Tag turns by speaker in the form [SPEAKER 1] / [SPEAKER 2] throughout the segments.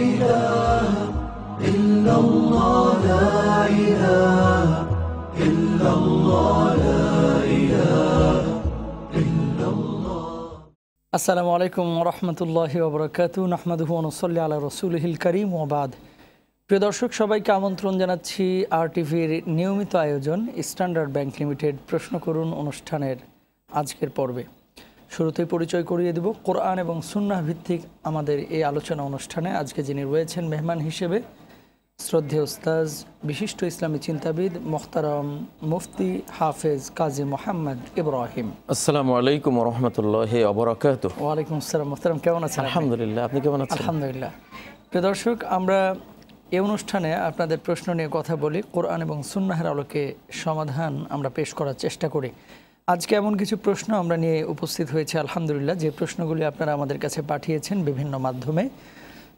[SPEAKER 1] إله إلا الله لا إله إلا الله لا إله إلا الله
[SPEAKER 2] আসসালামু আলাইকুম রহমতুল্লাহ ওবরাকাত নাহমাদুহু নসল্লি আলা রসুলহিল করিম ওবাদ প্রিয় দর্শক সবাইকে আমন্ত্রণ জানাচ্ছি আর টিভির নিয়মিত আয়োজন স্ট্যান্ডার্ড ব্যাংক লিমিটেড প্রশ্ন করুন অনুষ্ঠানের আজকের পর্বে শুরুতেই পরিচয় করিয়ে দেব। কোরআন এবং সুন্নাহ ভিত্তিক আমাদের এই আলোচনা অনুষ্ঠানে আজকে যিনি রয়েছেন মেহমান হিসেবে শ্রদ্ধেয় ওস্তাজ বিশিষ্ট ইসলামী চিন্তাবিদ মোখতারাম মুফতি হাফেজ কাজী মোহাম্মদ ইব্রাহিম।
[SPEAKER 3] আসসালামু আলাইকুম রহমতুল্লাহ অবরাকাত
[SPEAKER 2] ওয়ালাইকুম আসসালাম মোহতারাম কেমন আছেন?
[SPEAKER 3] আলহামদুলিল্লাহ আপনি কেমন আছেন?
[SPEAKER 2] আলহামদুলিল্লাহ। প্রিয় দর্শক আমরা এই অনুষ্ঠানে আপনাদের প্রশ্ন নিয়ে কথা বলি। কোরআন এবং সুন্নাহের আলোকে সমাধান আমরা পেশ করার চেষ্টা করি। আজকে এমন কিছু প্রশ্ন আমরা নিয়ে উপস্থিত হয়েছে, আলহামদুলিল্লাহ। যে প্রশ্নগুলি আপনারা আমাদের কাছে পাঠিয়েছেন বিভিন্ন মাধ্যমে,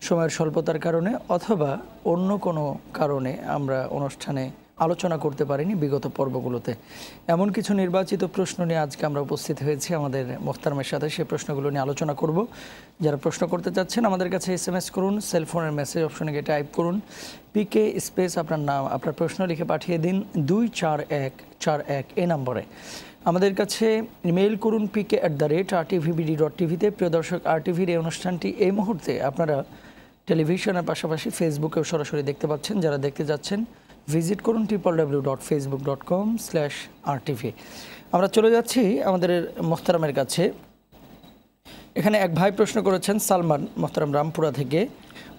[SPEAKER 2] সময়ের স্বল্পতার কারণে অথবা অন্য কোনো কারণে আমরা অনুষ্ঠানে আলোচনা করতে পারিনি বিগত পর্বগুলোতে। এমন কিছু নির্বাচিত প্রশ্ন নিয়ে আজকে আমরা উপস্থিত হয়েছি আমাদের মোখতারমের সাথে। সেই প্রশ্নগুলো নিয়ে আলোচনা করব। যারা প্রশ্ন করতে চাচ্ছেন, আমাদের কাছে এস এম এস করুন সেলফোনের মেসেজ অপশনে গিয়ে টাইপ করুন। পিকে স্পেস আপনার নাম, আপনার প্রশ্ন লিখে পাঠিয়ে দিন দুই চার এক চার এক এ নম্বরে। আমাদের কাছে ইমেল করুন PK at the rate R TVBD dot টিভিতে প্রিয় দর্শক আর টিভির এই অনুষ্ঠানটি এই মুহূর্তে আপনারা টেলিভিশনের পাশাপাশি ফেসবুকেও সরাসরি দেখতে পাচ্ছেন। যারা দেখতে যাচ্ছেন ভিজিট করুন triple W dot Facebook dot com slash R TV আমরা চলে যাচ্ছি আমাদের মোখতারামের কাছে। এখানে এক ভাই প্রশ্ন করেছেন সালমান মোহতারাম রামপুরা থেকে।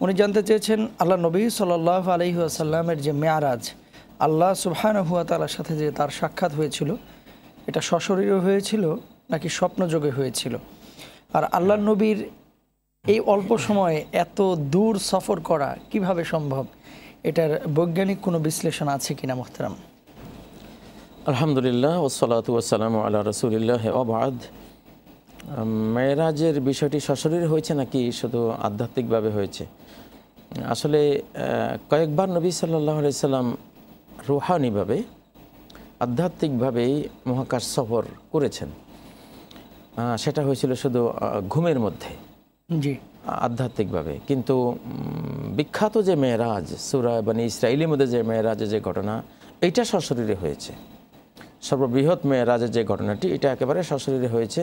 [SPEAKER 2] উনি জানতে চেয়েছেন, আল্লাহ নবী সাল্লাহ আলহি আসাল্লামের যে মেয়ারাজ, আল্লাহ সুবহান হুয়া তালার সাথে যে তার সাক্ষাৎ হয়েছিল এটা সশরীরে হয়েছিল নাকি স্বপ্নযোগে হয়েছিল? আর আল্লাহ নবীর এই অল্প সময়ে এত দূর সফর করা কীভাবে সম্ভব? এটার বৈজ্ঞানিক কোনো বিশ্লেষণ আছে কিনা, মোহতারাম?
[SPEAKER 3] আলহামদুলিল্লাহ ওসলাত ওসালাম আল্লাহ রসুলিল্লাহ অবাদ মেয়েরাজের বিষয়টি সশরীর হয়েছে নাকি শুধু আধ্যাত্মিকভাবে হয়েছে? আসলে কয়েকবার নবী সাল্লাহ সাল্লাম রুহানিভাবে আধ্যাত্মিকভাবেই মহাকাশ সফর করেছেন। সেটা হয়েছিল শুধু ঘুমের মধ্যে।
[SPEAKER 2] জি।
[SPEAKER 3] আধ্যাত্মিকভাবে। কিন্তু বিখ্যাত যে মেয়েরাজ সুরা মানে ইসরায়েলের মধ্যে যে মেয়েরাজের যে ঘটনা এইটা সশরীরে হয়েছে। সর্ববৃহৎ মেয়েরাজের যে ঘটনাটি এটা একেবারে সশরীরে হয়েছে।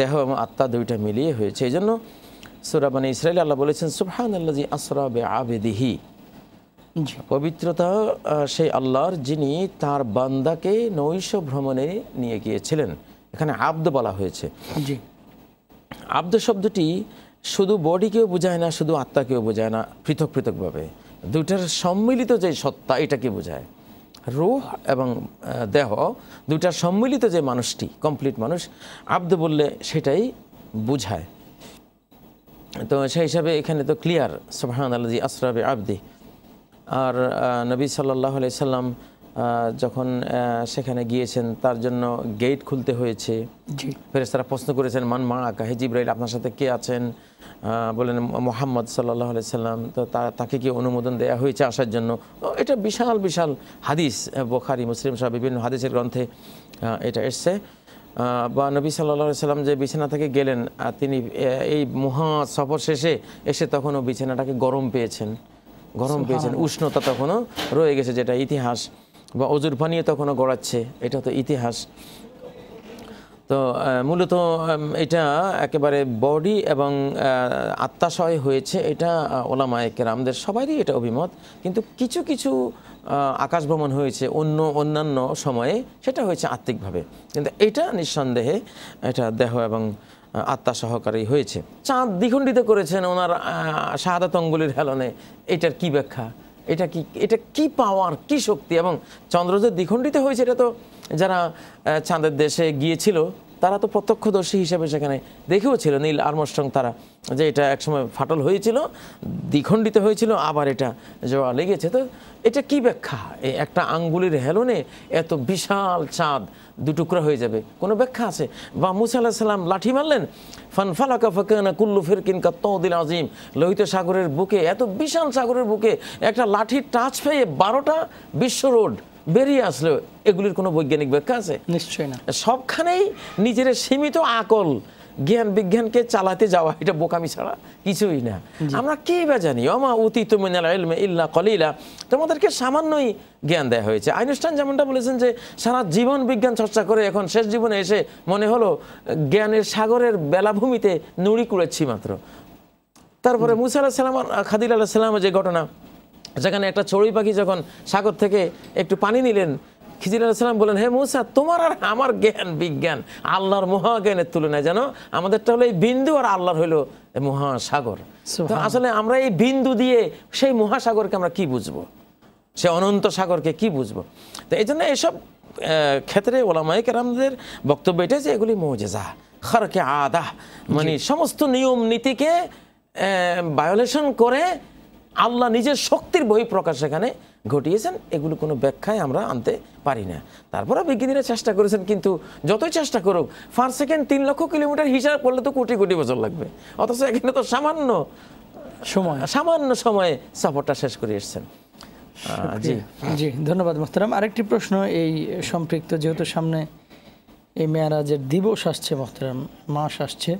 [SPEAKER 3] দেহ এবং আত্মা দুইটা মিলিয়ে হয়েছে। এই জন্য সুরা মানে ইসরায়েল আল্লাহ বলেছেন সুবহান আল্লাহ আসরা বে আবেদিহি পবিত্রতা সেই আল্লাহর যিনি তার বান্দাকে নৈশ ভ্রমণে নিয়ে গিয়েছিলেন। এখানে আব্দ বলা হয়েছে।
[SPEAKER 2] জি।
[SPEAKER 3] আব্দ শব্দটি শুধু বডিকেও বোঝায় না শুধু আত্মাকেও বোঝায় না পৃথক পৃথকভাবে। দুইটার সম্মিলিত যে সত্তা এটাকে বোঝায়। রুহ এবং দেহ দুইটার সম্মিলিত যে মানুষটি কমপ্লিট মানুষ আব্দ বললে সেটাই বোঝায়। তো সেই হিসাবে এখানে তো ক্লিয়ার সুবহান আল্লাহ আসরাবে আব্দি আর নবী সাল্লাহ সাল্লাম যখন সেখানে গিয়েছেন তার জন্য গেট খুলতে হয়েছে।
[SPEAKER 2] জি।
[SPEAKER 3] ফেরেস্তারা প্রশ্ন করেছেন মান মা আকা হে জিব্রাইল আপনার সাথে কে আছেন? বলেন মোহাম্মদ সাল্লাহ সাল্লাম। তো তা- তাকে কি অনুমোদন দেওয়া হয়েছে আসার জন্য? তো এটা বিশাল বিশাল হাদিস বোখারি মুসলিম সহ বিভিন্ন হাদিসের গ্রন্থে এটা এসছে। বা নবী সাল্লাহ সাল্লাম যে বিছানা থেকে গেলেন তিনি এই মহা সফর শেষে এসে তখনও বিছানাটাকে গরম পেয়েছেন। গরম পেয়েছেন উষ্ণতা তখনও রয়ে গেছে যেটা ইতিহাস বা অজুর পানিয়ে তখনও গড়াচ্ছে এটা তো ইতিহাস। তো মূলত এটা একেবারে বডি এবং আত্মাশয় হয়েছে এটা ওলামায়ে কেরামদের সবারই এটা অভিমত। কিন্তু কিছু কিছু আকাশ ভ্রমণ হয়েছে অন্য অন্যান্য সময়ে সেটা হয়েছে আত্মিকভাবে। কিন্তু এটা নিঃসন্দেহে এটা দেহ এবং আত্মা সহকারেই হয়েছে। চাঁদ দ্বিখণ্ডিত করেছেন ওনার সাদা শাহাদাত অঙ্গুলির হেলনে। এটার কি ব্যাখ্যা? এটা কি এটা কি পাওয়ার, কি শক্তি? এবং চন্দ্র যে দ্বিখণ্ডিত হয়েছে, এটা তো যারা চাঁদের দেশে গিয়েছিল তারা তো প্রত্যক্ষদর্শী হিসেবে সেখানে দেখেও ছিল নীল আর্মস্ট্রং তারা, যে এটা একসময় ফাটল হয়েছিল, দ্বিখণ্ডিত হয়েছিল, আবার এটা জোয়া লেগেছে। তো এটা কি ব্যাখ্যা? একটা আঙ্গুলির হেলনে এত বিশাল চাঁদ দুটুকরা হয়ে যাবে, কোনো ব্যাখ্যা আছে? বা মুসা আল্লাহ সাল্লাম লাঠি মারলেন? ফান ফালাকা ফাকানা কুল্লু ফিরকিন কাত্তদিল আজিম লোহিত সাগরের বুকে, এত বিশাল সাগরের বুকে একটা লাঠির টাচ পেয়ে বারোটা বিশ্ব রোড বেরিয়ে আসলো এগুলির কোনো বৈজ্ঞানিক ব্যাখ্যা আছে?
[SPEAKER 2] নিশ্চয়ই না।
[SPEAKER 3] সবখানেই নিজের সীমিত আকল জ্ঞান বিজ্ঞানকে চালাতে যাওয়া এটা বোকামি ছাড়া কিছুই না। আমরা কি বা জানি? অমা উতি তুমিনাল ইল্লা কলিলা। তোমাদেরকে সামান্যই জ্ঞান দেওয়া হয়েছে। আইনস্টাইন যেমনটা বলেছেন যে সারা জীবন বিজ্ঞান চর্চা করে এখন শেষ জীবনে এসে মনে হলো জ্ঞানের সাগরের বেলাভূমিতে নুড়ি কুড়েছি মাত্র। তারপরে মুসা আলাহ সালাম খাদিল আলাহ সাল্লামের যে ঘটনা যেখানে একটা চড়ুই পাখি যখন সাগর থেকে একটু পানি নিলেন খিজির আলাহ সাল্লাম বলেন হে মুসা তোমার আর আমার জ্ঞান বিজ্ঞান আল্লাহর মহাজ্ঞানের তুলনায় জানো আমাদেরটা হলো এই বিন্দু আর আল্লাহর হলো মহাসাগর। তো আসলে আমরা এই বিন্দু দিয়ে সেই মহাসাগরকে আমরা কি বুঝব? সে অনন্ত সাগরকে কি বুঝব? তো এই জন্য এসব ক্ষেত্রে ওলামাই কেরামদের বক্তব্য এটা যে এগুলি মৌজেজা খরকে আদা মানে সমস্ত নিয়ম নীতিকে ভায়োলেশন করে আল্লাহ নিজের শক্তির বহিঃপ্রকাশ এখানে ঘটিয়েছেন এগুলো কোনো ব্যাখ্যায় আমরা আনতে পারি না। তারপরে বিজ্ঞানীরা চেষ্টা করেছেন কিন্তু যতই চেষ্টা করুক পার সেকেন্ড তিন লক্ষ কিলোমিটার হিসাব করলে তো কোটি কোটি বছর লাগবে। অথচ এখানে তো সামান্য
[SPEAKER 2] সময়।
[SPEAKER 3] সামান্য সময়ে সফরটা শেষ করে এসছেন। জি।
[SPEAKER 2] জি ধন্যবাদ মোহতারাম। আরেকটি প্রশ্ন এই সম্পৃক্ত যেহেতু সামনে এই মেয়ারাজের দিবস আসছে মোহতারাম মাস আসছে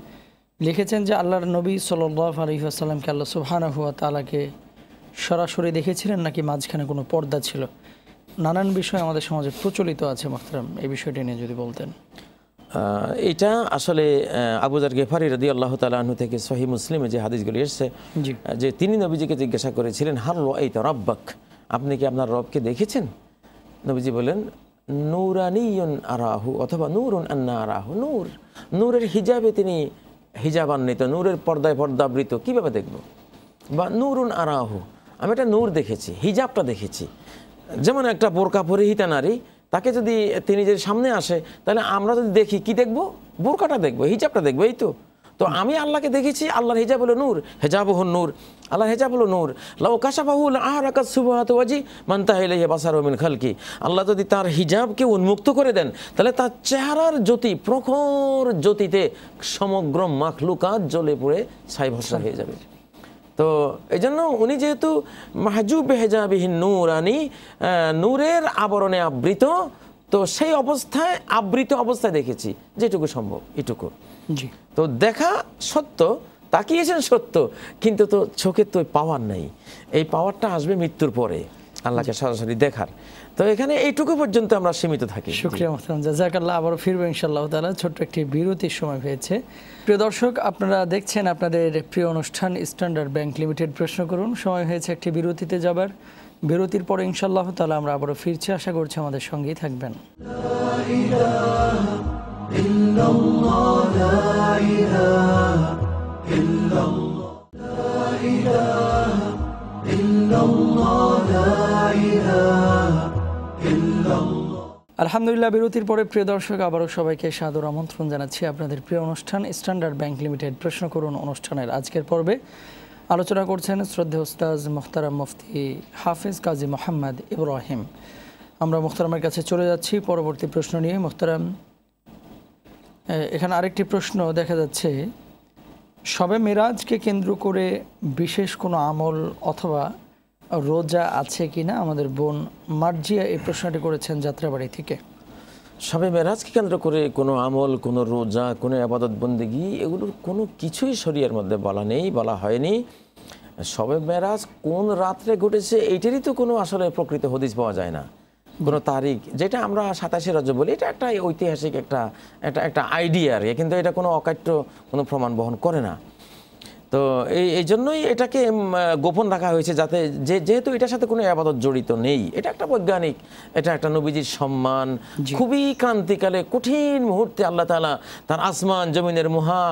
[SPEAKER 2] লিখেছেন যে আল্লাহর নবী সাল্লাহ আলহিহাসাল্লামকে আল্লাহ সুবহানাহু হুয়া তালাকে সরাসরি দেখেছিলেন নাকি মাঝখানে কোনো পর্দা ছিল? নানান বিষয় আমাদের সমাজে প্রচলিত আছে মোহতারাম। এই বিষয়টি নিয়ে যদি বলতেন।
[SPEAKER 3] এটা আসলে আবুজার গেফারি রদি আল্লাহ তালু থেকে সহি মুসলিমে যে হাদিসগুলি এসছে যে তিনি নবীজিকে জিজ্ঞাসা করেছিলেন হার এই তো রব্বাক? আপনি কি আপনার রবকে দেখেছেন? নবীজি বলেন নূরানিয়ন আরাহু অথবা নূরুন আন্না আরাহু। নূর নূরের হিজাবে তিনি হিজাবান্বিত নূরের পর্দায় পর্দাবৃত। কীভাবে দেখব? বা নূরুন আরাহু। আমি একটা নূর দেখেছি, হিজাবটা দেখেছি। যেমন একটা বোরকা পরিহিতা নারী, তাকে যদি তিনি যদি সামনে আসে, তাহলে আমরা যদি দেখি, কি দেখব? বোরকাটা দেখব, হিজাবটা দেখব, এই তো। তো আমি আল্লাহকে দেখেছি, আল্লাহর হিজাব হলো নূর হেজাব হন নূর, আল্লাহর হেজাব হলো নূর। লাউ কাশাফাহুল আহরাকাত সুবহাত ওয়াজি মান তাহিলাহি বাসারু মিন খালকি। আল্লাহ যদি তার হিজাবকে উন্মুক্ত করে দেন, তাহলে তার চেহারার জ্যোতি, প্রখর জ্যোতিতে সমগ্র মাখলুকাত জ্বলে পড়ে ছাই ভস্ম হয়ে যাবে। তো এই জন্য উনি যেহেতু মাহজুব হেজাবিহীন নূরানি আনি নূরের আবরণে আবৃত তো সেই অবস্থায় আবৃত অবস্থায় দেখেছি যেটুকু সম্ভব এটুকু। তো দেখা সত্য তাকিয়েছেন সত্য কিন্তু তো চোখের তো পাওয়ার নেই। এই পাওয়ারটা আসবে মৃত্যুর পরে আল্লাহকে সরাসরি দেখার। তো এখানে এইটুকু পর্যন্ত আমরা সীমিত থাকি।
[SPEAKER 2] শুক্রিয়া মোহতারাম জাজাকাল্লাহ আবারও ফিরবো ইনশাআল্লাহ তালা ছোট্ট একটি বিরতির সময় হয়েছে প্রিয় দর্শক আপনারা দেখছেন আপনাদের প্রিয় অনুষ্ঠান স্ট্যান্ডার্ড ব্যাংক লিমিটেড। প্রশ্ন করুন সময় হয়েছে একটি বিরতিতে যাবার। বিরতির পরে ইনশাআল্লাহ তালা আমরা আবারও ফিরছি। আশা করছি আমাদের সঙ্গেই থাকবেন। আলহামদুলিল্লাহ, বিরতির পরে প্রিয় দর্শক, আবারও সবাইকে সাদর আমন্ত্রণ জানাচ্ছি আপনাদের প্রিয় অনুষ্ঠান স্ট্যান্ডার্ড ব্যাংক লিমিটেড। প্রশ্ন করুন অনুষ্ঠানের আজকের পর্বে। আলোচনা করছেন শ্রদ্ধে ওস্তাজ মোখতারাম মুফতি হাফিজ কাজী মোহাম্মদ ইব্রাহিম। আমরা মোখতারামের কাছে চলে যাচ্ছি, পরবর্তী প্রশ্ন নিয়ে। মোখতারাম এখানে আরেকটি প্রশ্ন দেখা যাচ্ছে। সবে মেরাজকে কেন্দ্র করে বিশেষ কোনো আমল অথবা রোজা আছে কি না আমাদের বোন মার্জিয়া এই প্রশ্নটি করেছেন যাত্রাবাড়ি থেকে।
[SPEAKER 3] সবে মেরাজকে কেন্দ্র করে কোনো আমল, কোনো রোজা, কোনো আবাদত বন্দিগি এগুলোর কোনো কিছুই শরীরের মধ্যে বলা নেই, বলা হয়নি। সবে মেরাজ কোন রাত্রে ঘটেছে এইটারই তো কোনো আসলে প্রকৃত হদিস পাওয়া যায় না। কোনো তারিখ, যেটা আমরা সাতাশে রজ বলি, এটা একটা ঐতিহাসিক একটা একটা একটা আইডিয়া আর কিন্তু এটা কোনো অকাট্য, কোনো প্রমাণ বহন করে না। তো এই এই জন্যই এটাকে গোপন রাখা হয়েছে যাতে যে যেহেতু এটার সাথে কোনো আবাদত জড়িত নেই এটা একটা বৈজ্ঞানিক এটা একটা নবীজির সম্মান। খুবই ক্রান্তিকালে কঠিন মুহূর্তে আল্লাহ তাআলা তার আসমান জমিনের মহা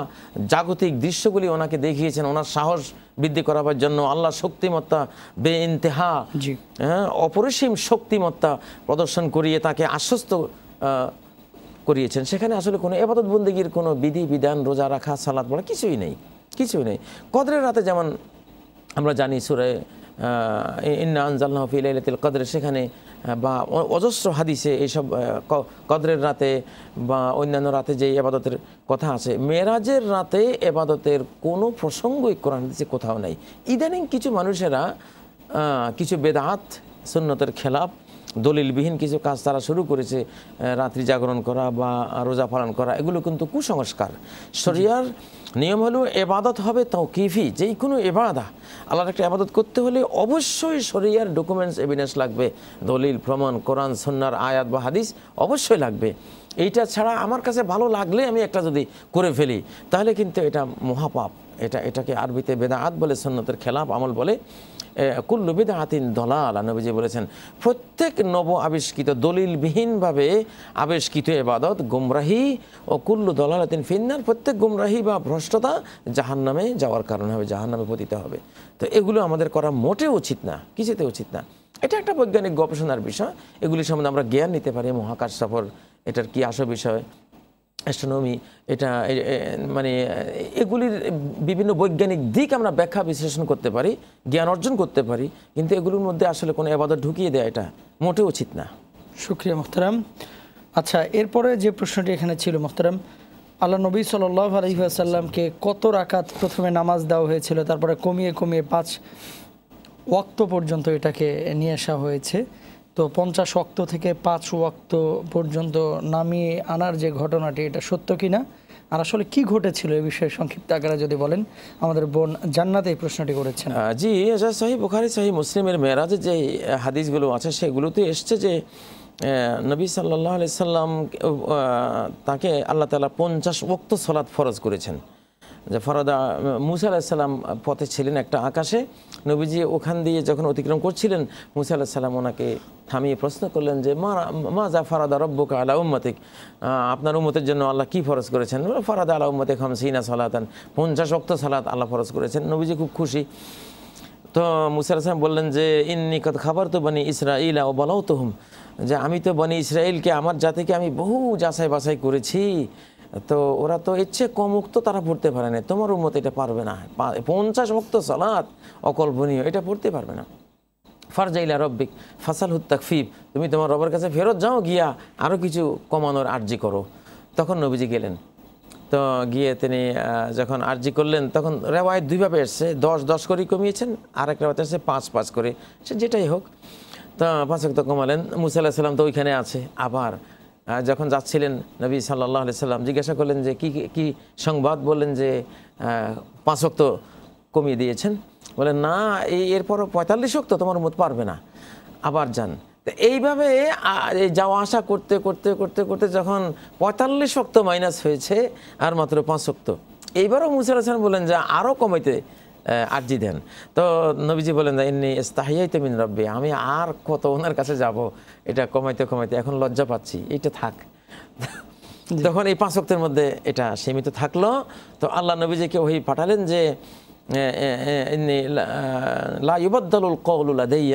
[SPEAKER 3] জাগতিক দৃশ্যগুলি ওনাকে দেখিয়েছেন। ওনার সাহস বৃদ্ধি করাবার জন্য আল্লাহ শক্তিমত্তা বে ইন্তেহা হ্যাঁ অপরিসীম শক্তিমত্তা প্রদর্শন করিয়ে তাকে আশ্বস্ত করিয়েছেন। সেখানে আসলে কোনো এবাদত বন্দীগীর কোনো বিধি বিধান রোজা রাখা সালাদ পড়া কিছুই নেই। কিছুই নেই। কদরের রাতে যেমন আমরা জানি সুরে ইন্না আনজাল্লাহ ফি লাইলাতুল কদর, সেখানে বা অজস্র হাদিসে এইসব কদরের রাতে বা অন্যান্য রাতে যে এবাদতের কথা আছে, মেরাজের রাতে এবাদতের কোনো প্রসঙ্গই কোরআন হাদিসে কোথাও নেই। ইদানিং কিছু মানুষেরা কিছু বেদাত, সুন্নতের খেলাপ দলিলবিহীন কিছু কাজ তারা শুরু করেছে রাত্রি জাগরণ করা বা রোজা পালন করা, এগুলো কিন্তু কুসংস্কার। শরিয়ার নিয়ম হলো এবাদত হবে তৌকিফি যেই কোনো এবাদা, আল্লাহর একটা আবাদত করতে হলে অবশ্যই শরিয়ার ডকুমেন্টস এভিডেন্স লাগবে, দলিল, প্রমাণ, কোরআন সন্ন্যার আয়াত বা হাদিস অবশ্যই লাগবে। এইটা ছাড়া আমার কাছে ভালো লাগলে আমি একটা যদি করে ফেলি, তাহলে কিন্তু এটা মহাপাপ। এটা, এটাকে আরবিতে বেদাআত বলে সন্ন্যতের খেলাফ আমল বলে। কুল্লু বেদাআতিন দলাল, নবীজি বলেছেন, প্রত্যেক নব আবিষ্কৃত দলিলবিহীনভাবে আবিষ্কৃত এবাদত গুমরাহি ও কুল্লু দলালাতিন ফিন্নার, প্রত্যেক গুমরাহি বা ভ্রষ্টতা জাহান্নামে যাওয়ার কারণ হবে, জাহান্নামে পতিত হবে। তো এগুলো আমাদের করা মোটেও উচিত না, কিছুতে উচিত না। এটা একটা বৈজ্ঞানিক গবেষণার বিষয়, এগুলি সম্বন্ধে আমরা জ্ঞান নিতে পারি, মহাকাশ সফর, এটার কি আসল বিষয়? অ্যাস্ট্রোনমি, এটা মানে এগুলির বিভিন্ন বৈজ্ঞানিক দিক আমরা ব্যাখ্যা বিশ্লেষণ করতে পারি, জ্ঞান অর্জন করতে পারি, কিন্তু এগুলোর মধ্যে আসলে কোনো এবাদত ঢুকিয়ে দেয় এটা মোটেও উচিত না।
[SPEAKER 2] শুক্রিয়া মোহতারাম। আচ্ছা এরপরে যে প্রশ্নটি এখানে ছিল মোহতারাম, আল্লাহ নবী সাল্লাহ আলহিহাসাল্লামকে কত রাকাত প্রথমে নামাজ দেওয়া হয়েছিল, তারপরে কমিয়ে কমিয়ে পাঁচ ওয়াক্ত পর্যন্ত এটাকে নিয়ে আসা হয়েছে। তো পঞ্চাশ ওয়াক্ত থেকে পাঁচ ওয়াক্ত পর্যন্ত নামিয়ে আনার যে ঘটনাটি, এটা সত্য কিনা? আর আসলে কি ঘটেছিল এই বিষয়ে সংক্ষিপ্ত আকারে যদি বলেন, আমাদের বোন জান্নাতে এই প্রশ্নটি করেছেন।
[SPEAKER 3] জি এটা সহি বুখারি সহি মুসলিমের মেয়েরাজে যে হাদিসগুলো আছে, সেগুলোতে এসছে যে নবী সাল্লাহ আলি সাল্লাম তাকে আল্লাহ তালা পঞ্চাশ ওক্ত সলাৎ ফরজ করেছেন। যে ফরদা মুসা আলাহিসাল্লাম পথে ছিলেন একটা আকাশে। নবীজি ওখান দিয়ে যখন অতিক্রম করছিলেন, মুসা আলাহিসাল্লাম ওনাকে থামিয়ে প্রশ্ন করলেন যে, মা মা যা ফারাদা রব্বকা আলা উম্মতিক? আপনার উম্মতের জন্য আল্লাহ কি ফরজ করেছেন? ফারাদা আলা উম্মতিক হামসিনা সালাতান। পঞ্চাশ অক্ত সালাত আল্লাহ ফরজ করেছেন। নবীজি খুব খুশি। তো মুসার হাসান বললেন যে, ইন্নি কত খাবার তো বানি ইসরাইল ও বলাও তো হুম যে, আমি তো বানি ইসরায়েলকে আমার জাতিকে আমি বহু যাচাই বাছাই করেছি। তো ওরা তো ইচ্ছে কম মুক্ত তারা পড়তে পারে না। তোমার উন্মত এটা পারবে না। পঞ্চাশ মুক্ত সালাত অকল্পনীয়, এটা পড়তে পারবে না। ফারজাইলা রব্বিক ফাসাল হুত্তাক হুত্তাকফিব তুমি তোমার রবের কাছে ফেরত যাও, গিয়া আরও কিছু কমানোর আর্জি করো। তখন নবীজি গেলেন। তো গিয়ে তিনি যখন আর্জি করলেন, তখন রেওয়ায় দুইভাবে এসছে। দশ দশ করে কমিয়েছেন আর এক রেওয়াতে এসছে, পাঁচ পাঁচ করে। সে যেটাই হোক, তো পাঁচ তো কমালেন। মুসা আল্লাহ সাল্লাম তো ওইখানে আছে। আবার যখন যাচ্ছিলেন নবী সাল্লাহ আলি সাল্লাম, জিজ্ঞাসা করলেন যে কি কি সংবাদ? বললেন যে পাঁচ ওয়াক্ত কমিয়ে দিয়েছেন। বলে না, এই এরপরও পঁয়তাল্লিশ তো তোমার মত পারবে না। আবার যান। এইভাবে এই যাওয়া আসা করতে করতে করতে করতে যখন পঁয়তাল্লিশ শক্ত মাইনাস হয়েছে, আর মাত্র পাঁচ শক্ত এইবারও মুসার হাসান বলেন যে আরও কমাইতে আর্জি দেন। তো নবীজি বলেন যে এমনি ইস্তাহিয়াই মিন রব্বি আমি আর কত ওনার কাছে যাব এটা কমাইতে কমাইতে এখন লজ্জা পাচ্ছি এইটা থাক। তখন এই পাঁচ ওয়াক্তের মধ্যে এটা সীমিত থাকল। তো আল্লাহ নবীজিকে ওই পাঠালেন যে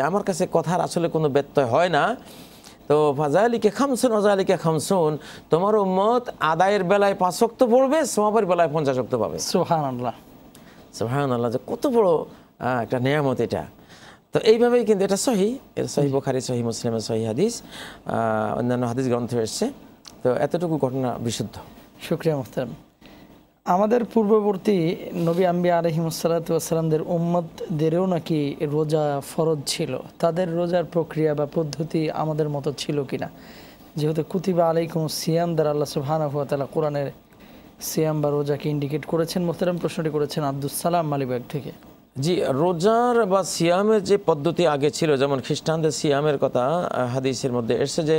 [SPEAKER 3] আমার কাছে কথার আসলে কোনো ব্যত্যয় হয় না। তো ফাজালিকে খামসুন অজালিকে খামসুন তোমার উম্মত আদায়ের বেলায় পাঁচ ওয়াক্ত পড়বে সমাবের বেলায় পঞ্চাশ ওয়াক্ত পাবে।
[SPEAKER 2] সোহান আল্লাহ
[SPEAKER 3] আল্লাহ যে কত বড় একটা নিয়ামত এটা। তো এইভাবেই কিন্তু এটা সহি এটা সহি বোখারি সহি মুসলিমের সহি হাদিস অন্যান্য হাদিস গ্রন্থ এসছে। তো এতটুকু ঘটনা বিশুদ্ধ।
[SPEAKER 2] শুক্রিয়া মোহতারাম আমাদের পূর্ববর্তী নবী আম্বি আলহিমসাল্লাতামদের উম্মতদেরও নাকি রোজা ফরজ ছিল? তাদের রোজার প্রক্রিয়া বা পদ্ধতি আমাদের মতো ছিল কিনা? যেহেতু কুতিবা আলাইকুম সিয়াম দ্বারা আল্লাহ সুবহানাহুয়াতালা কোরআনের সিয়াম বা রোজাকে ইন্ডিকেট করেছেন, মোহতারাম প্রশ্নটি করেছেন আব্দুল সালাম মালিবাগ থেকে।
[SPEAKER 3] জি, রোজার বা সিয়ামের যে পদ্ধতি আগে ছিল, যেমন খ্রিস্টানদের সিয়ামের কথা হাদিসের মধ্যে এসছে যে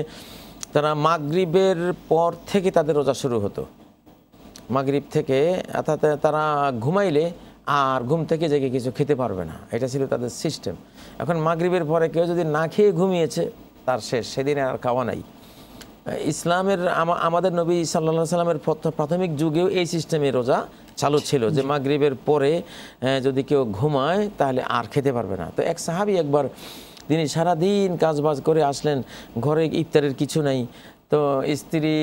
[SPEAKER 3] তারা মাগরিবের পর থেকে তাদের রোজা শুরু হতো। মাগরিব থেকে, অর্থাৎ তারা ঘুমাইলে আর ঘুম থেকে জেগে কিছু খেতে পারবে না। এটা ছিল তাদের সিস্টেম এখন মাগরিবের পরে কেউ যদি না খেয়ে ঘুমিয়েছে, তার শেষ, সেদিন আর খাওয়া নাই। ইসলামের আমাদের নবী সাল্লা সাল্লামের প্রথ- প্রাথমিক যুগেও এই সিস্টেমে রোজা চালু ছিল যে মাগরিবের পরে যদি কেউ ঘুমায় তাহলে আর খেতে পারবে না। তো এক সাহাবি একবার তিনি সারাদিন কাজবাজ করে আসলেন, ঘরে ইফতারের কিছু নাই। তো স্ত্রী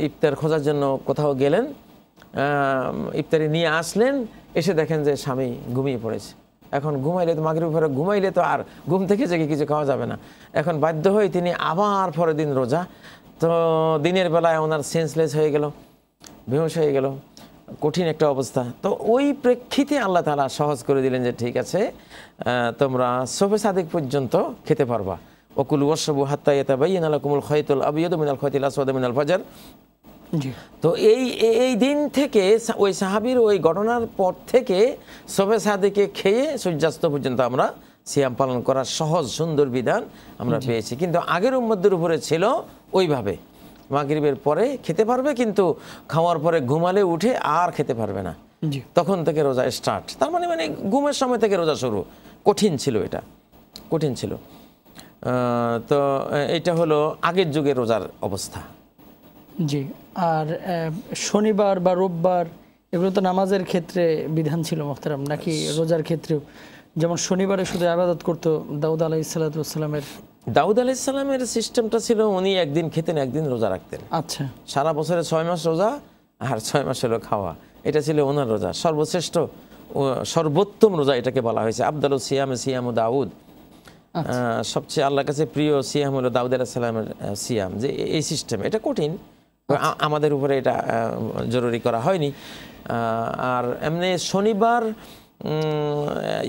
[SPEAKER 3] ইফতার খোঁজার জন্য কোথাও গেলেন ইফতারি নিয়ে আসলেন, এসে দেখেন যে স্বামী ঘুমিয়ে পড়েছে। এখন ঘুমাইলে তো মাগরিব পরে ঘুমাইলে তো আর ঘুম থেকে জেগে কিছু খাওয়া যাবে না। এখন বাধ্য হয়ে তিনি আবার পরের দিন রোজা তো দিনের বেলায় ওনার সেন্সলেস হয়ে গেল বেহুশ হয়ে গেল কঠিন একটা অবস্থা। তো ওই প্রেক্ষিতে আল্লাহ তালা সহজ করে দিলেন যে ঠিক আছে তোমরা সবে সাদিক পর্যন্ত খেতে পারবা। অকুল ওয়াসবু হাত্তা ইয়াতাবাইয়ানা লাকুমুল খায়তুল আবিয়াদু মিনাল খায়তিল আসওয়াদু মিনাল ফাজর। তো এই এই- দিন থেকে ওই সাহাবীর ওই ঘটনার পর থেকে সবে সাদিকে খেয়ে সূর্যাস্ত পর্যন্ত আমরা সিয়াম পালন করার সহজ সুন্দর বিধান আমরা পেয়েছি। কিন্তু আগের উম্মদের উপরে ছিল ওইভাবে। মাগরিবের পরে খেতে পারবে কিন্তু খাওয়ার পরে ঘুমালে উঠে আর খেতে পারবে না।
[SPEAKER 2] জি।
[SPEAKER 3] তখন থেকে রোজা স্টার্ট তার মানে মানে ঘুমের সময় থেকে রোজা শুরু। কঠিন ছিল এটা। কঠিন ছিল। তো এটা হলো আগের যুগে রোজার অবস্থা।
[SPEAKER 2] জি। আর শনিবার বা রোববার এগুলো তো নামাজের ক্ষেত্রে বিধান ছিল মোহতারাম নাকি রোজার ক্ষেত্রেও? যেমন শনিবারে শুধু আবাদত করতো দাউদ আলাহ ইসালাতামের
[SPEAKER 3] দাউদ আলাইসাল্লামের সিস্টেমটা ছিল উনি একদিন খেতেন একদিন রোজা রাখতেন।
[SPEAKER 2] আচ্ছা।
[SPEAKER 3] সারা বছরে ছয় মাস রোজা আর ছয় মাস হলো খাওয়া। এটা ছিল ওনার রোজা। সর্বশ্রেষ্ঠ সর্বোত্তম রোজা এটাকে বলা হয়েছে। আবদাল সিয়াম সিয়াম দাউদ। সবচেয়ে আল্লাহর কাছে প্রিয় সিয়াম হলো দাউদ আলাহিসাল্লামের সিয়াম। যে এই সিস্টেম এটা কঠিন। আমাদের উপরে এটা জরুরি করা হয়নি। আর এমনি শনিবার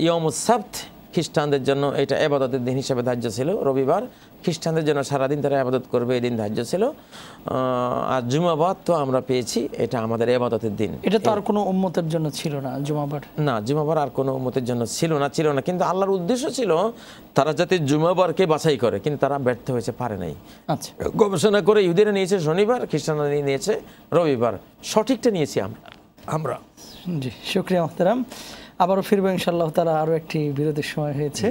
[SPEAKER 3] ইয়মুসাbt খ্রিস্টানদের জন্য এটা এবাদতের দিন হিসেবে ধার্য ছিল। রবিবার খ্রিস্টানদের জন্য সারাদিন তারা আবাদত করবে এই দিন ধার্য ছিল। আর জুমাবাদ তো আমরা পেয়েছি এটা আমাদের এবাদতের দিন।
[SPEAKER 2] এটা তো আর কোনো উম্মতের জন্য ছিল না জুমাবার
[SPEAKER 3] না জুমাবার আর কোনো উম্মতের জন্য ছিল না ছিল না। কিন্তু আল্লাহর উদ্দেশ্য ছিল তারা যাতে জুমাবারকে বাছাই করে কিন্তু তারা ব্যর্থ হয়েছে পারে নাই।
[SPEAKER 2] আচ্ছা।
[SPEAKER 3] গবেষণা করে ইহুদিরা নিয়েছে শনিবার খ্রিস্টানরা নিয়েছে রবিবার। সঠিকটা নিয়েছি আমরা। আমরা।
[SPEAKER 2] জি শুক্রিয়া মোহতারাম। আবারও ফিরবো ইনশাল্লাহ তারা আরও একটি বিরতির সময় হয়েছে।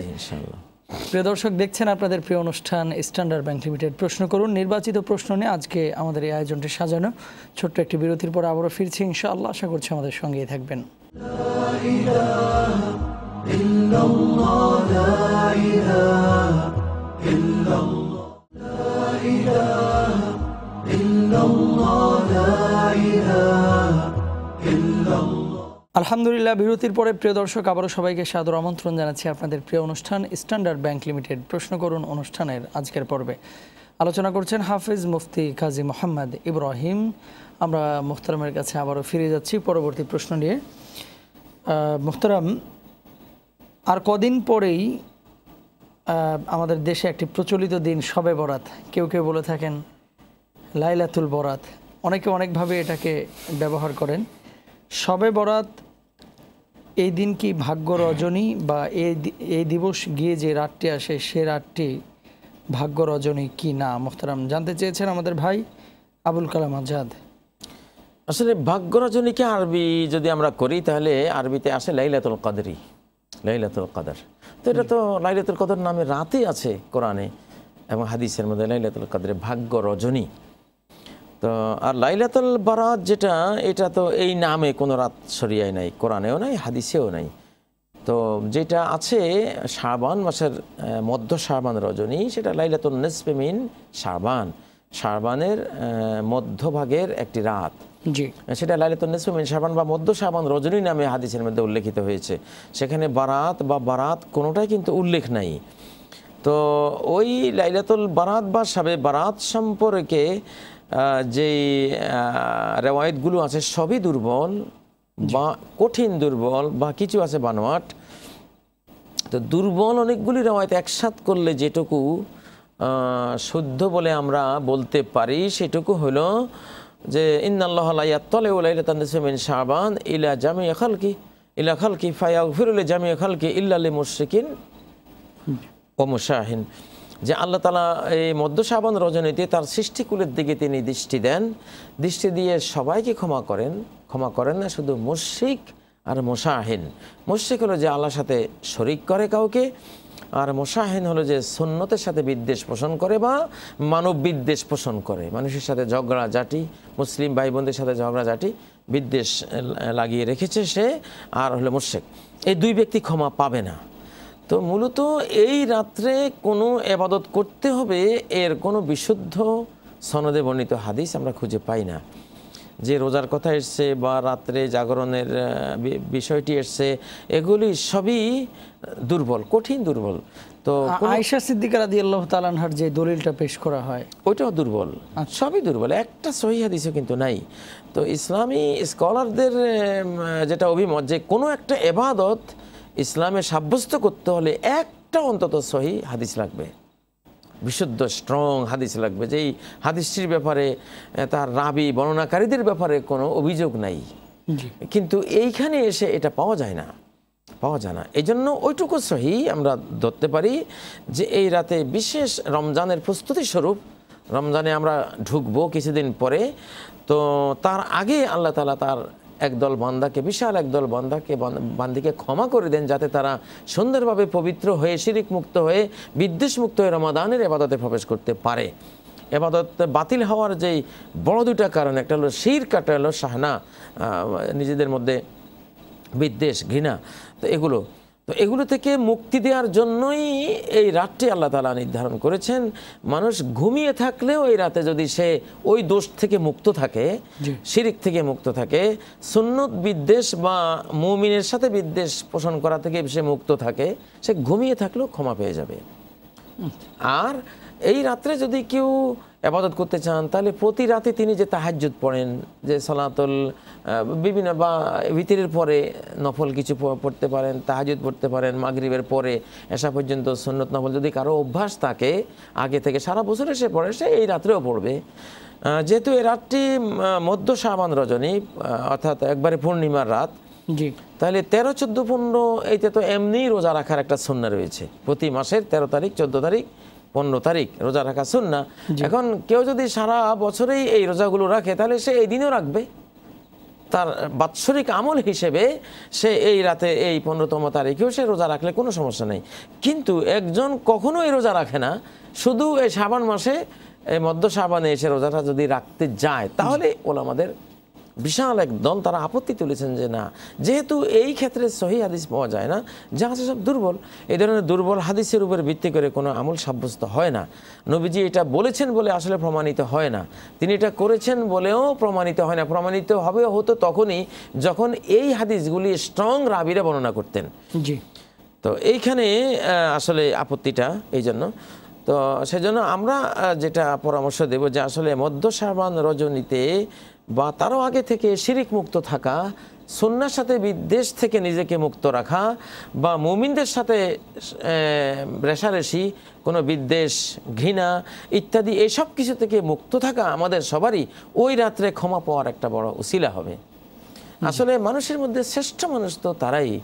[SPEAKER 2] প্রিয় দর্শক দেখছেন আপনাদের প্রিয় অনুষ্ঠান স্ট্যান্ডার্ড ব্যাংক লিমিটেড। প্রশ্ন করুন নির্বাচিত প্রশ্ন নিয়ে আজকে আমাদের এই আয়োজনটি সাজানো। ছোট্ট একটি বিরতির পর আবারও ফিরছি ইনশাআল্লাহ। আশা করছি আমাদের সঙ্গেই থাকবেন। আলহামদুলিল্লাহ বিরতির পরে প্রিয় দর্শক আবারও সবাইকে সাদর আমন্ত্রণ জানাচ্ছি আপনাদের প্রিয় অনুষ্ঠান স্ট্যান্ডার্ড ব্যাংক লিমিটেড প্রশ্ন করুন অনুষ্ঠানের আজকের পর্বে। আলোচনা করছেন হাফিজ মুফতি কাজী মোহাম্মদ ইব্রাহিম। আমরা মুখতারামের কাছে আবারও ফিরে যাচ্ছি পরবর্তী প্রশ্ন নিয়ে। আহ, মুহতারাম আর কদিন পরেই আমাদের দেশে একটি প্রচলিত দিন সবে বরাত। কেউ কেউ বলে থাকেন লাইলাতুল বরাত। অনেকে অনেকভাবে এটাকে ব্যবহার করেন। সবে বরাত এই দিন কি ভাগ্য রজনী বা এই দিবস গিয়ে যে রাতটি আসে, সে রাতটি ভাগ্য রজনী কি না? মোহতারাম, জানতে চেয়েছেন আমাদের ভাই আবুল কালাম আজাদ।
[SPEAKER 3] আসলে ভাগ্য রজনীকে আরবি যদি আমরা করি, তাহলে আরবিতে আসে লাইলাতুল কাদরি, লাইলাতুল কাদর। তো এটা তো লাইলাতুল কদর নামে রাতে আছে কোরআনে এবং হাদিসের মধ্যে লাইলাতুল কাদরে ভাগ্য রজনী। তো আর লাইলাতুল বারাত যেটা এটা তো এই নামে কোনো রাত সরিয়ায় নাই কোরআনেও নাই হাদিসেও নাই। তো যেটা আছে শাবান মাসের মধ্য শাবান রজনী সেটা লাইলাতুল নেসপেমিন শাবান। শাবানের মধ্যভাগের একটি রাত।
[SPEAKER 2] জি।
[SPEAKER 3] সেটা লাইলাতুল নিসফিমিন শাবান বা মধ্য শাবান রজনী নামে হাদিসের মধ্যে উল্লেখিত হয়েছে। সেখানে বারাত বা বারাত কোনোটাই কিন্তু উল্লেখ নাই। তো ওই লাইলাতুল বারাত বা সাবে বারাত সম্পর্কে যেই রেওয়ায়তগুলো আছে সবই দুর্বল বা কঠিন দুর্বল বা কিছু আছে বানোয়াট। তো দুর্বল অনেকগুলি রেওয়ায়ত একসাথ করলে যেটুকু শুদ্ধ বলে আমরা বলতে পারি সেটুকু হলো যে ইন্নাল্লাহ লা ইয়াত্তালিউ লাইলাতান নিসফি মিন শাবান ইলা জামি খালকি ইলা খালকি ফায়াগফিরু লি জামি খালকি ইল্লা লিল মুশরিকিন ও মুশাহিন। যে আল্লাহ তালা এই মধ্য শাবান রজনীতে তার সৃষ্টিকুলের দিকে তিনি দৃষ্টি দেন। দৃষ্টি দিয়ে সবাইকে ক্ষমা করেন। ক্ষমা করেন না, শুধু মুশরিক আর মোশাহিন। মুশরিক হলো যে আল্লাহর সাথে শরিক করে কাউকে, আর মোশাহিন হলো যে সুন্নতের সাথে বিদ্বেষ পোষণ করে বা মানব বিদ্বেষ পোষণ করে। মানুষের সাথে ঝগড়া জাটি মুসলিম ভাই বোনদের সাথে ঝগড়া জাটি বিদ্বেষ লাগিয়ে রেখেছে সে আর হলো মুশরিক। এই দুই ব্যক্তি ক্ষমা পাবে না। তো মূলত এই রাত্রে কোনো এবাদত করতে হবে এর কোনো বিশুদ্ধ সনদে বর্ণিত হাদিস আমরা খুঁজে পাই না। যে রোজার কথা এসছে বা রাত্রে জাগরণের বিষয়টি এসছে এগুলি সবই দুর্বল কঠিন দুর্বল। তো
[SPEAKER 2] আ- আয়েশা সিদ্দিকা রাদি আল্লাহ তালানহার যে দলিলটা পেশ করা হয়।
[SPEAKER 3] ওইটাও দুর্বল সবই দুর্বল একটা সহি হাদিসও কিন্তু নাই। তো ইসলামী স্কলারদের যেটা অভিমত যে কোনো একটা এবাদত ইসলামে সাব্যস্ত করতে হলে একটা অন্তত সহি হাদিস লাগবে। বিশুদ্ধ স্ট্রং হাদিস লাগবে যে এই হাদিসটির ব্যাপারে তার রাবি বর্ণনাকারীদের ব্যাপারে কোনো অভিযোগ নাই। কিন্তু এইখানে এসে এটা পাওয়া যায় না। পাওয়া যায় না। এই জন্য ওইটুকু সহি আমরা ধরতে পারি যে এই রাতে বিশেষ রমজানের প্রস্তুতি স্বরূপ রমজানে আমরা ঢুকবো কিছুদিন পরে। তো তার আগে আল্লাহ তালা তার একদল বান্দাকে, বিশাল একদল বান্দাকে বান্দিকে ক্ষমা করে দেন যাতে তারা সুন্দরভাবে পবিত্র হয়ে শিরিক মুক্ত হয়ে বিদ্বেষ মুক্ত হয়ে রমাদানের এবাদতে প্রবেশ করতে পারে। এবাদত বাতিল হওয়ার যেই বড় দুটা কারণ, একটা হলো শির কাটা হলো শাহনা নিজেদের মধ্যে বিদ্বেষ, ঘৃণা, তো এগুলো তো এগুলো থেকে মুক্তি দেওয়ার জন্যই এই রাতটি আল্লাহ তালা নির্ধারণ করেছেন। মানুষ ঘুমিয়ে থাকলেও এই রাতে যদি সে ওই দোষ থেকে মুক্ত থাকে শিরিক থেকে মুক্ত থাকে সুন্নত বিদ্বেষ বা মুমিনের সাথে বিদ্বেষ পোষণ করা থেকে সে মুক্ত থাকে সে ঘুমিয়ে থাকলেও ক্ষমা পেয়ে যাবে। আর এই রাত্রে যদি কেউ আবাদত করতে চান তাহলে প্রতি রাতে তিনি যে তাহাজ্জুদ পড়েন যে সলাতল বিভিন্ন বা ভিতরের পরে নফল কিছু পড়তে পারেন তাহাজুদ পড়তে পারেন মাগরিবের পরে এসা পর্যন্ত সুন্নত নফল যদি কারও অভ্যাস থাকে আগে থেকে সারা বছরে সে পড়ে সে এই রাত্রেও পড়বে। যেহেতু এই রাতটি মধ্য সাবান রজনী অর্থাৎ একবারে পূর্ণিমার রাত
[SPEAKER 2] জি।
[SPEAKER 3] তাহলে তেরো চোদ্দ পনেরো এইতে তো এমনিই রোজা রাখার একটা সুন্না রয়েছে। প্রতি মাসের তেরো তারিখ চোদ্দ তারিখ পনেরো তারিখ রোজা রাখা সুন্না এখন কেউ যদি সারা বছরেই এই রোজাগুলো রাখে তাহলে সে এই দিনও রাখবে। তার বাৎসরিক আমল হিসেবে সে এই রাতে এই পনেরোতম তারিখেও সে রোজা রাখলে কোনো সমস্যা নেই। কিন্তু একজন কখনো এই রোজা রাখে না শুধু এই শ্রাবণ মাসে এই মধ্য শ্রাবণে এসে রোজাটা যদি রাখতে যায় তাহলে ওলামাদের বিশাল এক দল তারা আপত্তি তুলেছেন যে না যেহেতু এই ক্ষেত্রে সহি হাদিস পাওয়া যায় না যা আছে সব দুর্বল। এই ধরনের দুর্বল হাদিসের উপর ভিত্তি করে কোনো আমল সাব্যস্ত হয় না। নবীজি এটা বলেছেন বলে আসলে প্রমাণিত হয় না। তিনি এটা করেছেন বলেও প্রমাণিত হয় না। প্রমাণিত হবে হতো তখনই যখন এই হাদিসগুলি স্ট্রং রাবিরা বর্ণনা করতেন।
[SPEAKER 2] জি।
[SPEAKER 3] তো এইখানে আসলে আপত্তিটা এই জন্য। তো সেজন্য আমরা যেটা পরামর্শ দেব যে আসলে মধ্য সাবান রজনীতে বা তারও আগে থেকে শিরিক মুক্ত থাকা সন্ন্যার সাথে বিদ্বেষ থেকে নিজেকে মুক্ত রাখা বা মুমিনদের সাথে রেশারেশি কোনো বিদ্বেষ ঘৃণা ইত্যাদি এইসব কিছু থেকে মুক্ত থাকা আমাদের সবারই ওই রাত্রে ক্ষমা পাওয়ার একটা বড় উসিলা হবে। আসলে মানুষের মধ্যে শ্রেষ্ঠ মানুষ তো তারাই।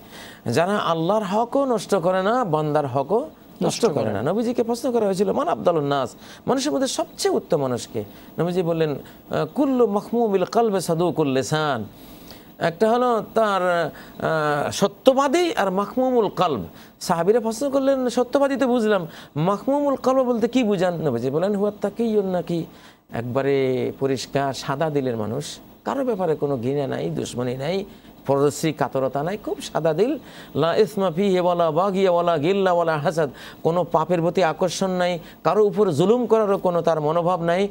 [SPEAKER 3] যারা আল্লাহর হকও নষ্ট করে না বান্দার হকও নষ্ট করে না। নবীজিকে প্রশ্ন করা হয়েছিল মান আব্দাল নাস? মানুষের মধ্যে সবচেয়ে উত্তম মানুষকে। নবীজি বললেন কুল্লু মখমুবিল কালবে সাদুকুল লেসান। একটা হলো তার সত্যবাদী আর মাহমুমুল কালব। সাহাবিরা প্রশ্ন করলেন সত্যবাদী তো বুঝলাম মাহমুমুল কালব বলতে কি বুঝান? নবীজি বলেন হুয়া তাকেই নাকি? একবারে পরিষ্কার সাদা দিলের মানুষ। কারও ব্যাপারে কোনো ঘৃণা নাই দুশ্মনী নাই। পরশ্রী কাতরতা নাই, খুব সাদা দিল। লা ইসমা ফিহে ওয়ালা বাগিয়া ওয়ালা গিল্লা ওয়ালা হাসাদ। কোনো পাপের প্রতি আকর্ষণ নাই, কারও উপর জুলুম করারও কোনো তার মনোভাব নাই।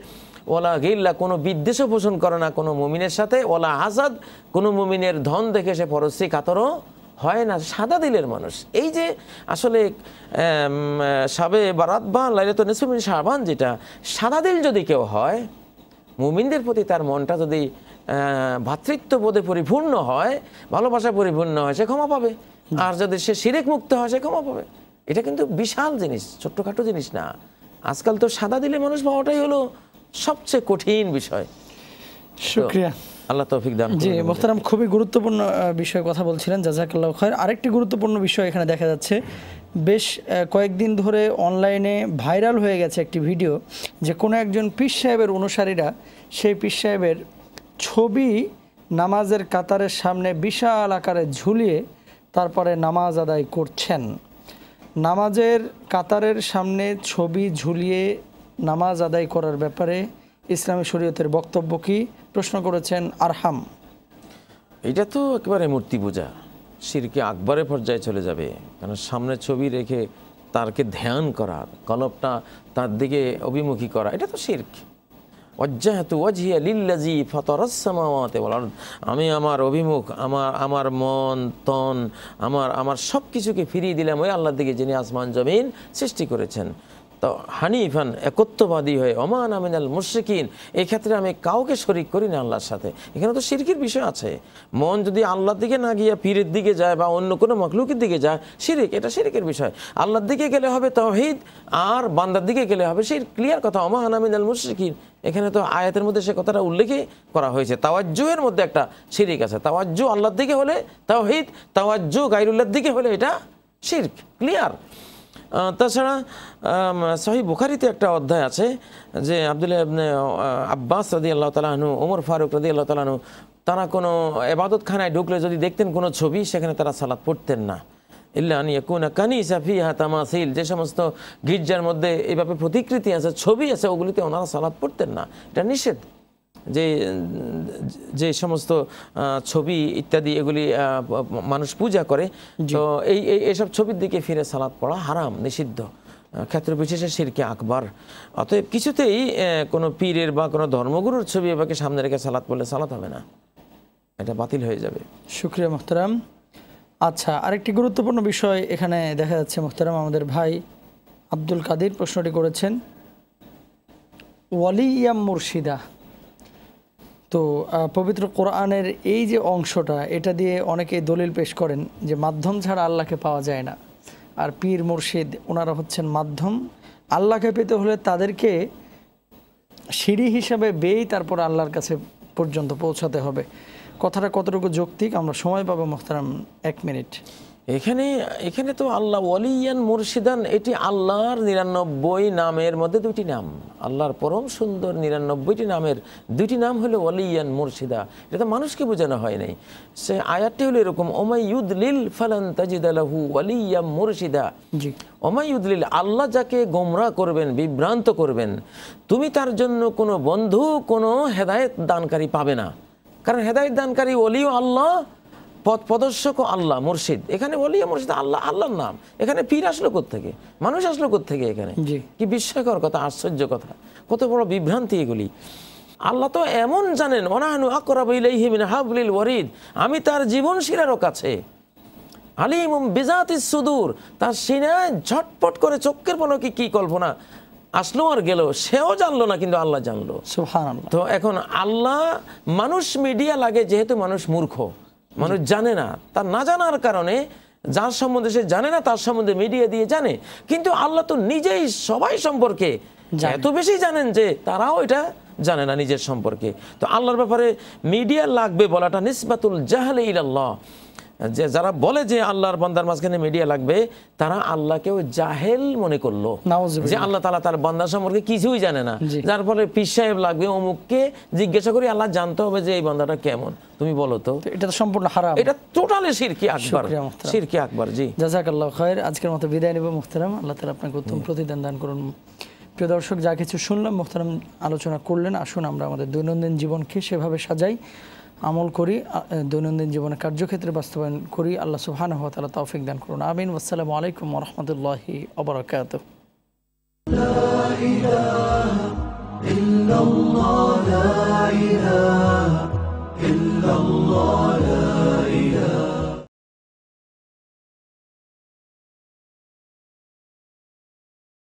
[SPEAKER 3] ওলা গিল্লা, কোনো বিদ্বেষও পোষণ করে না কোনো মুমিনের সাথে। ওলা হাসাদ, কোনো মুমিনের ধন দেখে সে পরশ্রী কাতরও হয় না, সাদা দিলের মানুষ। এই যে আসলে সাবে বারাত বা লাইলাত নিসুমিন সাবান যেটা, সাদা দিল যদি কেউ হয়, মুমিনদের প্রতি তার মনটা যদি ভ্রাতৃত্ববোধে পরিপূর্ণ হয় ভালোবাসা পরিপূর্ণ হয় সে ক্ষমা পাবে। আর যদি সে সিরেক মুক্ত হয় সে ক্ষমা পাবে। এটা কিন্তু বিশাল জিনিস ছোট্টখাটো জিনিস না। আজকাল তো সাদা দিলে মানুষ পাওয়াটাই হলো সবচেয়ে কঠিন বিষয়।
[SPEAKER 2] শুক্রিয়া।
[SPEAKER 3] আল্লাহ তৌফিক দান
[SPEAKER 2] জি। মোহতারাম খুবই গুরুত্বপূর্ণ বিষয়ে কথা বলছিলেন জাজাকাল্লাহ খয়ের। আরেকটি গুরুত্বপূর্ণ বিষয় এখানে দেখা যাচ্ছে। বেশ কয়েকদিন ধরে অনলাইনে ভাইরাল হয়ে গেছে একটি ভিডিও যে কোনো একজন পীর সাহেবের অনুসারীরা সেই পীর সাহেবের ছবি নামাজের কাতারের সামনে বিশাল আকারে ঝুলিয়ে তারপরে নামাজ আদায় করছেন। নামাজের কাতারের সামনে ছবি ঝুলিয়ে নামাজ আদায় করার ব্যাপারে ইসলামী শরীয়তের বক্তব্য কি? প্রশ্ন করেছেন আরহাম।
[SPEAKER 3] এটা তো একেবারে মূর্তি পূজা। শিরকে আকবরের পর্যায়ে চলে যাবে। কারণ সামনে ছবি রেখে তারকে ধ্যান করা কলবটা তার দিকে অভিমুখী করা, এটা তো শির্ক। আমি আমার অভিমুখ, আমার আমার মন, তন, আমার আমার সব কিছুকে ফিরিয়ে দিলাম ওই আল্লাহ দিকে যিনি আসমান, জমিন সৃষ্টি করেছেন। তো হানিফান একত্ববাদী হয়ে, ওমান আমিনাল মুশরিকিন এই ক্ষেত্রে আমি কাউকে শরিক করি না আল্লাহর সাথে। এখানে তো শিরকির বিষয় আছে। মন যদি আল্লাহর দিকে না গিয়ে পীরের দিকে যায় বা অন্য কোনো মখলুকের দিকে যায়, শিরিক, এটা শিরিকের বিষয়। আল্লাহর দিকে গেলে হবে তহিদ আর বান্দার দিকে গেলে হবে সেই ক্লিয়ার কথা, ওমান আমিনাল মুশরিকিন এখানে তো আয়াতের মধ্যে সে কথাটা উল্লেখই করা হয়েছে। তাওয়াজ্জুয়ের মধ্যে একটা শিরিক আছে। তাওয়াজ্জু আল্লাহর দিকে হলে তাওহিদ, তাওয়াজ্জু গাইরুল্লাহর দিকে হলে এটা শিরক। ক্লিয়ার তাছাড়া সহি বুখারিতে একটা অধ্যায় আছে যে আবদুল্লাহ ইবনে, আব্বাস রাদি আল্লাহ তালাহনু ওমর ফারুক রাদি আল্লাহ তালাহনু তারা কোনো এবাদতখানায় ঢুকলে যদি দেখতেন কোনো ছবি সেখানে তারা সালাত পড়তেন না। ইল্লা আন ইয়াকুনা কানিসা ফিহা তামাসিল যে সমস্ত গির্জার মধ্যে এইভাবে প্রতিকৃতি আছে ছবি আছে ওগুলিতে ওনারা সালাত পড়তেন না। এটা নিষেধ। যে যে সমস্ত ছবি ইত্যাদি এগুলি মানুষ পূজা করে তো এই এই- এইসব ছবির দিকে ফিরে সালাদ পড়া হারাম নিষিদ্ধ। ক্ষেত্র বিশেষে শিরকে আকবার। অতএব কিছুতেই কোনো পীরের বা কোনো ধর্মগুরুর ছবি এবাকে সামনে রেখে সালাত পড়লে সালাত হবে না। এটা বাতিল হয়ে যাবে।
[SPEAKER 2] শুক্রিয়া মোহতারাম। আচ্ছা আরেকটি গুরুত্বপূর্ণ বিষয় এখানে দেখা যাচ্ছে মোহতারাম আমাদের ভাই আব্দুল কাদির প্রশ্নটি করেছেন। ওয়ালিয়াম মুর্শিদা তো পবিত্র কোরআনের এই যে অংশটা, এটা দিয়ে অনেকে দলিল পেশ করেন যে মাধ্যম ছাড়া আল্লাহকে পাওয়া যায় না। আর পীর মুর্শিদ ওনারা হচ্ছেন মাধ্যম। আল্লাহকে পেতে হলে তাদেরকে সিঁড়ি হিসাবে বেয়েই তারপর আল্লাহর কাছে পর্যন্ত পৌঁছাতে হবে। কথাটা কতটুকু যৌক্তিক, আমরা সময় পাবো মোহতারাম, এক মিনিট।
[SPEAKER 3] এখানে এখানে তো আল্লাহ ওয়ালিয়ান মুর্শিদান এটি আল্লাহর নিরানব্বই নামের মধ্যে দুটি নাম। আল্লাহর পরম সুন্দর নিরানব্বইটি নামের দুটি নাম হলো ওয়ালিয়ান মুর্শিদা। এটা তো মানুষকে বোঝানো হয় নাই। সে আয়াতটি হলো এরকম ওমাইয়ুদ লিল ফালান তাজিদালাহু ওয়ালিয়াম মুর্শিদা।
[SPEAKER 2] জি।
[SPEAKER 3] ওমাইউদ্দিল আল্লাহ যাকে গোমরা করবেন বিভ্রান্ত করবেন তুমি তার জন্য কোনো বন্ধু কোনো হেদায়েত দানকারী পাবে না। কারণ হেদায়েত দানকারী ওলিও আল্লাহ পথ প্রদর্শক আল্লাহ মুর্শিদ। এখানে ওলিও মুর্শিদ আল্লাহ আল্লাহর নাম। এখানে পীর আসলো থেকে মানুষ আসলো থেকে এখানে। কি বিস্ময়কর কথা আশ্চর্য কথা। কত বড় বিভ্রান্তি এগুলি। আল্লাহ তো এমন জানেন অনাহানু আকরাবু ইলাইহি মিন হাবলিল ওয়ারিদ আমি তার জীবন শিরারও কাছে। আলিম বেজাতি সুদূর তার সিনায় ঝটপট করে চোখের পলকে কি কল্পনা। আসলো আর গেল সেও জানলো না কিন্তু আল্লাহ জানলো। তো এখন আল্লাহ মানুষ মিডিয়া লাগে যেহেতু মানুষ মূর্খ। মানুষ জানে না। তার না জানার কারণে যার সম্বন্ধে সে জানে না তার সম্বন্ধে মিডিয়া দিয়ে জানে। কিন্তু আল্লাহ তো নিজেই সবাই সম্পর্কে এত বেশি জানেন যে তারাও এটা জানে না নিজের সম্পর্কে। তো আল্লাহর ব্যাপারে মিডিয়া লাগবে বলাটা নিসবাতুল জাহালে ইলাল্লাহ। যে যারা বলে যে আল্লাহর বান্দার মাঝখানে মিডিয়া লাগবে তারা আল্লাহকেও জাহেল মনে করল। যে আল্লাহ তালা তার বান্দা সম্পর্কে কিছুই জানে না। যার ফলে পীর সাহেব লাগবে অমুককে জিজ্ঞাসা করি আল্লাহ জানতে হবে যে এই বান্দাটা কেমন? তুমি বলো তো।
[SPEAKER 2] এটা তো সম্পূর্ণ হারাম।
[SPEAKER 3] এটা টোটালি সিরকি আকবর। সিরকি আকবর জি।
[SPEAKER 2] জাজাক আল্লাহ খয়ের আজকের মতো বিদায় নেব মুহতারাম। আল্লাহ তালা আপনাকে উত্তম প্রতিদান দান করুন। প্রিয় দর্শক যা কিছু শুনলাম মুহতারাম আলোচনা করলেন। আসুন আমরা আমাদের দৈনন্দিন জীবনকে সেভাবে সাজাই। আমল করি দৈনন্দিন জীবনে কার্যক্ষেত্রে বাস্তবায়ন করি আল্লাহ সুবহানাহু ওয়া তাআলা তৌফিক দান করুন আমিন আসসালামু আলাইকুম রহমতুল্লাহি অবরাকাত ইল্লাল্লাহ
[SPEAKER 1] লা ইলাহা ইল্লাল্লাহ লা ইলাহা